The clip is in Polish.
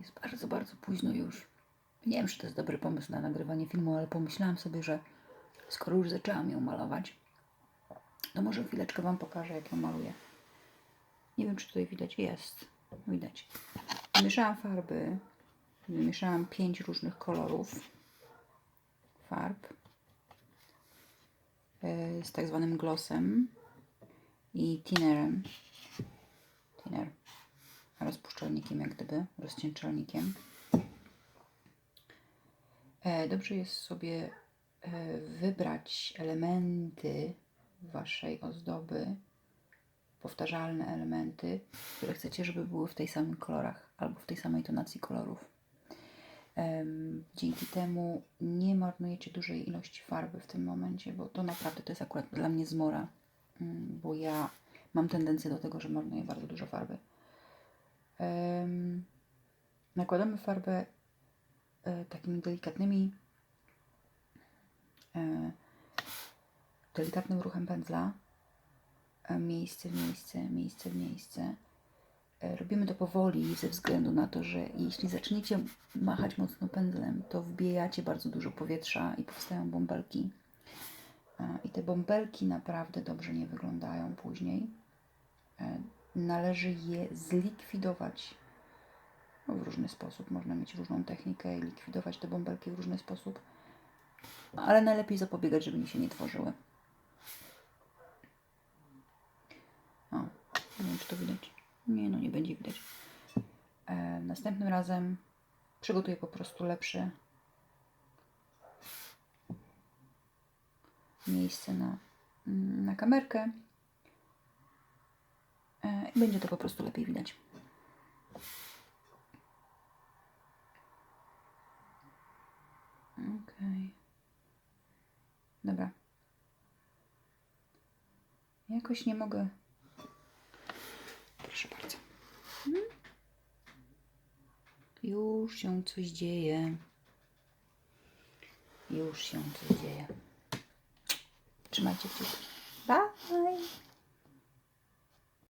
Jest bardzo, bardzo późno już. Nie wiem, czy to jest dobry pomysł na nagrywanie filmu, ale pomyślałam sobie, że skoro już zaczęłam ją malować, to może chwileczkę Wam pokażę, jak ją maluję. Nie wiem, czy tutaj widać. Jest. Widać. Wymieszałam farby. Wymieszałam pięć różnych kolorów farb e, z tak zwanym glossem i tinerem. Tiner. Rozpuszczalnikiem, jak gdyby, rozcieńczalnikiem. E, Dobrze jest sobie e, wybrać elementy waszej ozdoby, powtarzalne elementy, które chcecie, żeby były w tej samych kolorach albo w tej samej tonacji kolorów. Dzięki temu nie marnujecie dużej ilości farby w tym momencie, bo to naprawdę to jest akurat dla mnie zmora, mm, bo ja mam tendencję do tego, że marnuję bardzo dużo farby. Nakładamy farbę e, takimi delikatnymi, e, delikatnym ruchem pędzla, miejsce w miejsce, miejsce w miejsce. E, Robimy to powoli ze względu na to, że jeśli zaczniecie machać mocno pędzlem, to wbijacie bardzo dużo powietrza i powstają bąbelki. I te bąbelki naprawdę dobrze nie wyglądają później. Należy je zlikwidować no, w różny sposób. Można mieć różną technikę i likwidować te bąbelki w różny sposób, ale najlepiej zapobiegać, żeby się nie tworzyły. O, nie wiem, czy to widać. Nie, no nie będzie widać. E, następnym razem przygotuję po prostu lepsze miejsce na, na kamerkę i będzie to po prostu lepiej widać. Okej. Dobra. Jakoś nie mogę. Proszę bardzo. Mhm. Już się coś dzieje. Już się coś dzieje. Trzymajcie kciuki. Bye.